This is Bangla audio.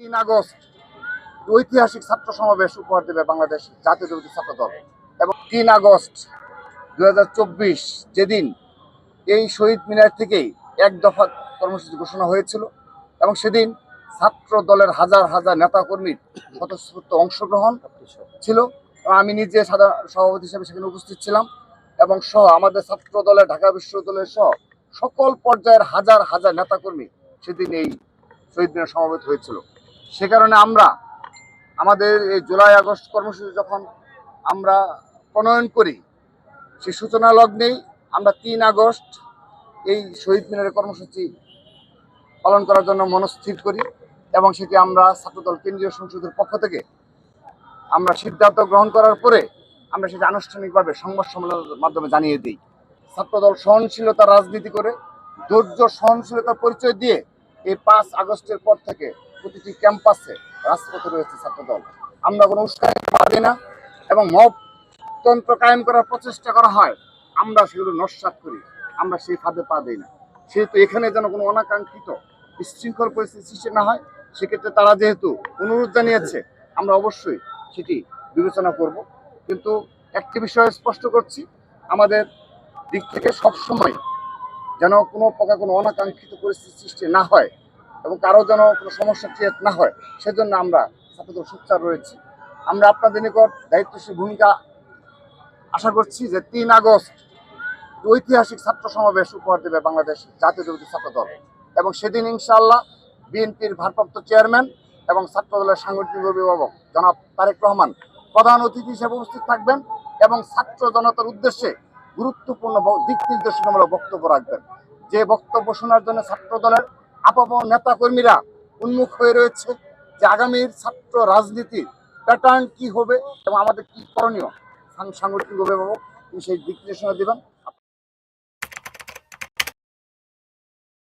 তিন আগস্ট ঐতিহাসিক ছাত্র সমাবেশ উপহার দেবে বাংলাদেশ জাতীয় জাতীয়তাবাদী ছাত্র দল। এবং তিন আগস্ট দু হাজার চব্বিশ যেদিন এই শহীদ মিনার থেকেই এক দফা কর্মসূচি ঘোষণা হয়েছিল এবং সেদিন ছাত্র দলের হাজার হাজার নেতাকর্মীর স্বতঃস্ফূর্ত অংশগ্রহণ ছিল। আমি নিজে সাধারণ সভাপতি হিসেবে সেখানে উপস্থিত ছিলাম এবং সহ আমাদের ছাত্র দলের, ঢাকা বিশ্ববিদ্যালয়ের সহ সকল পর্যায়ের হাজার হাজার নেতাকর্মী সেদিন এই শহীদ মিনার সমাবেত হয়েছিল। সে কারণে আমরা আমাদের এই জুলাই আগস্ট কর্মসূচি যখন আমরা প্রণয়ন করি সেই সূচনা লগ্নেই আমরা তিন আগস্ট এই শহীদ মিনারের কর্মসূচি পালন করার জন্য মনস্থির করি এবং সেটি আমরা ছাত্রদল কেন্দ্রীয় সংসদের পক্ষ থেকে আমরা সিদ্ধান্ত গ্রহণ করার পরে আমরা সেটা আনুষ্ঠানিকভাবে সংবাদ সম্মেলনের মাধ্যমে জানিয়ে দিই। ছাত্রদল সহনশীলতা রাজনীতি করে, ধৈর্য সহনশীলতার পরিচয় দিয়ে এই পাঁচ আগস্টের পর থেকে প্রতিটি ক্যাম্পাসে রাজপথে রয়েছে ছাত্রদল। আমরা কোনো উস্কানি পারি না এবং মবতন্ত্র কায়েম করার প্রচেষ্টা করা হয়, আমরা সেগুলো নস্বাত করি, আমরা সেই ফাঁদে পা দিই না। সেহেতু এখানে যেন কোনো অনাকাঙ্ক্ষিত বিশৃঙ্খল পরিস্থিতি সৃষ্টি না হয়, সেক্ষেত্রে তারা যেহেতু অনুরোধ জানিয়েছে, আমরা অবশ্যই সেটি বিবেচনা করব। কিন্তু একটি বিষয় স্পষ্ট করছি, আমাদের দিক থেকে সবসময় যেন কোনো প্রকার কোনো অনাকাঙ্ক্ষিত পরিস্থিতি সৃষ্টি না হয় এবং কারও যেন কোনো সমস্যা ক্রিয়েট না হয়, সেজন্য আমরা ছাত্রদল সোচ্চার রয়েছি। আমরা আপনাদের নিকট দায়িত্বশীল ভূমিকা আশা করছি যে তিন আগস্ট ঐতিহাসিক ছাত্র সমাবেশ উপহার দেবে বাংলাদেশ জাতীয় জাতীয়তাবাদী ছাত্র দল এবং সেদিন ইনশাআল্লাহ বিএনপির ভারপ্রাপ্ত চেয়ারম্যান এবং ছাত্র দলের সাংগঠনিক অভিভাবক জনাব তারেক রহমান প্রধান অতিথি হিসেবে উপস্থিত থাকবেন এবং ছাত্র জনতার উদ্দেশ্যে গুরুত্বপূর্ণ দিক নির্দেশনামূলক বক্তব্য রাখবেন। যে বক্তব্য শোনার জন্য ছাত্র দলের আপাম নেতা কর্মীরা উন্মুখ হয়ে রয়েছে যে আগামীর ছাত্র রাজনীতির প্যাটার্ন কি হবে এবং আমাদের কি করণীয়? সাংগঠনিক অভিভাবক তিনি সেই দিক নির্দেশনা দেবেন।